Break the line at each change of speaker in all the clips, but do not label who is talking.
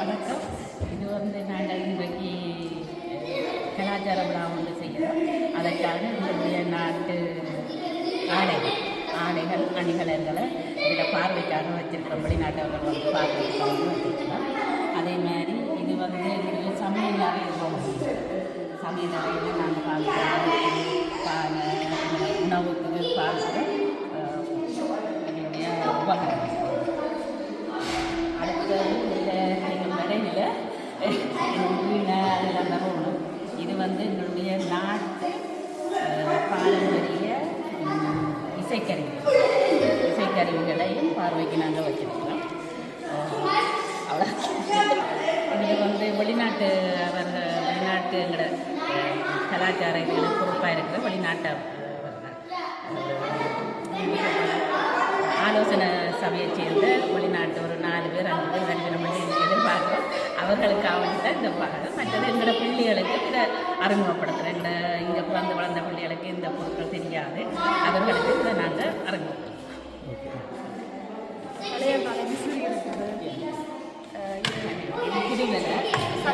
வணக்கம். இது வந்து நாங்கள் இன்றைக்கு கலாச்சார விழா ஒன்று செய்கிறோம். அதற்காக எங்களுடைய நாட்டு ஆடைகள் ஆடைகள் அணிகலன்களை இதில் பார்வைக்காக வச்சிருக்கிறோம். வெளிநாட்டவர்கள் வந்து பார்வைக்காக வச்சிருக்கிறோம் அதே மாதிரி இது வந்து எங்களுடைய சமையல் அறை சமையல் அறையில் நாங்கள் பார்க்கிறோம். பானை உணவுக்கு பார்க்கிறோம் எங்களுடைய உபகரணம் இசைக்கருவிகளையும் பார்வைக்கு நாங்கள் வச்சுருக்கிறோம் அவ்வளோ இது வந்து வெளிநாட்டு அவர்கள் வெளிநாட்டு எங்களோட கலாச்சார பொறுப்பாக இருக்கிற வெளிநாட்டை ஆலோசனை சபையை சேர்ந்த வெளிநாட்டு ஒரு நாலு பேர் அஞ்சு பேர் ரெண்டு பேர் நம்ம எதிர்பார்க்கிறோம் அவர்களுக்காக தான் இந்த பாடம். மற்றது எங்களோட பிள்ளைகளுக்கு இதை அறிமுகப்படுத்துகிறேன் இந்த இங்கே பிறந்து வளர்ந்த பிள்ளைகளுக்கு இந்த பொருட்கள் தெரியாது. அவர்களுக்கு இதை நாங்கள்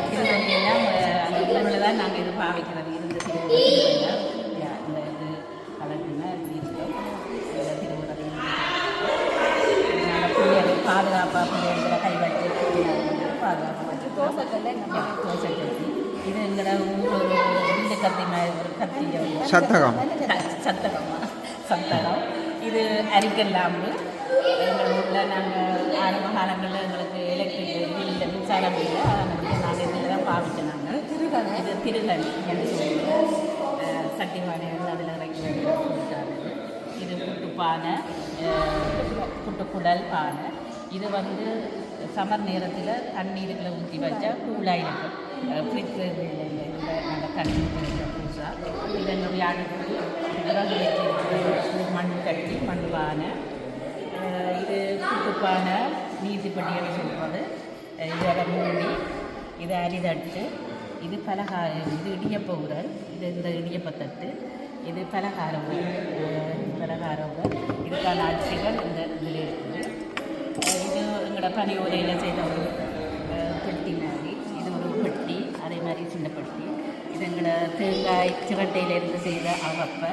திருவிழெல்லாம் அந்த திருவிழா தான் நாங்கள் இது பாவிக்கிறது இருந்த திருவிழா இந்த இது கலக்குன்னா இருக்கும் திருவிழா பாதுகாப்பாக கைவச்சு பாதுகாப்பாக வச்சு
தோசைக்கல்ல
இது எங்களோட ஊர் வில்லு கத்தி மாதிரி ஒரு கத்தி.
சத்தகம்.
சத்தகமா. சத்தகம். இது அரிக்கல் லாம்பு. எங்கள் ஊரில் நாங்கள் ஆரம்ப காலங்களில் எங்களுக்கு எலக்ட்ரிக் இல்லை மின்சாரம் இல்லை. அதனால் நாங்கள் இதில் தான் பாவிச்சோம் நாங்கள்.
திருகணை.
இது திருகணி என்று சொல்லுவோம். சட்டி பானைகள் அதில் இறக்கி இது புட்டு பானை புட்டுக்குடல் பானை. இது வந்து சமர் நேரத்தில் தண்ணீருக்குள்ள ஊற்றி வச்சா கூலாக இருக்கும். ஃப்ரிட்ஜ் நாங்கள் தண்ணி குடிக்கிற பூசா இது என்னுடைய அடுப்பு. மண் கட்டி மண் பானை. இது புட்டுப்பானை நீதிப்பட்டியல் சொல்கிறது இதோட மூடி இது அரிதட்டு இது பலகாரம் இது இடியப்ப உரல் இது இந்த இடியப்பத்தட்டு இது பலகார உரல் பலகார உரல். இதுக்கான அரிசிகள் இந்த இதில் இருக்குது. இது எங்களோட பனி உரையில் செய்த ஒரு பெட்டி மாதிரி. இது ஒரு பெட்டி அதே மாதிரி சின்ன பெட்டி இது எங்களோட தேங்காய் சிரட்டையிலேருந்து செய்த அவப்பை.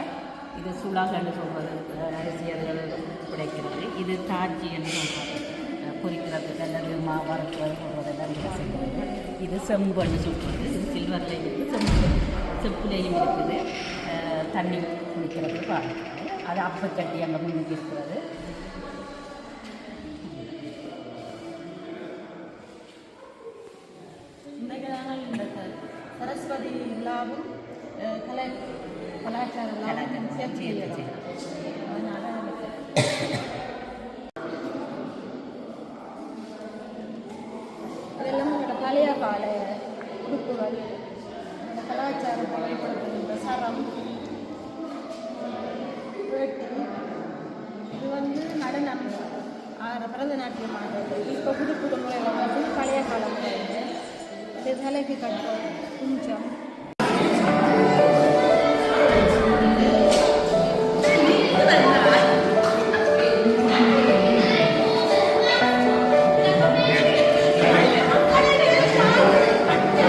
இது சுளாகன்னு சொல்வது அரிசி அதுகள் பிழைக்கிறது இது தாஜி என்று சொல்கிறது அஹ், அல்லது மா வறுக்கிறது சொல்கிறதெல்லாம் இதில் செய்கிறது. இது செம்புன்னு சொல்கிறது இது சில்வரில் இருக்குது செம்பு செப்புலேயும் இருக்குது. தண்ணி குடிக்கிறது அது அப்பச்சட்டி அங்கே முன்னுக்கு இருக்கிறது.
இன்றைக்கு நாங்கள் இந்த சரஸ்வதி விழாவும் கலை
கலாச்சாரம்
சேர்த்து
சேர்த்து
இதெல்லாம் எங்களோட பழைய கால உடுப்புகள் இந்த கலாச்சாரத்தை வெளிப்படுத்துகின்ற சரம் வேட்டி இது வந்து நடனம் பரதநாட்டியம் ஆடுறது இப்போ புது புது முறையில் வந்து பழைய காலம் இது தலைக்கு கட்டுறது குஞ்சம்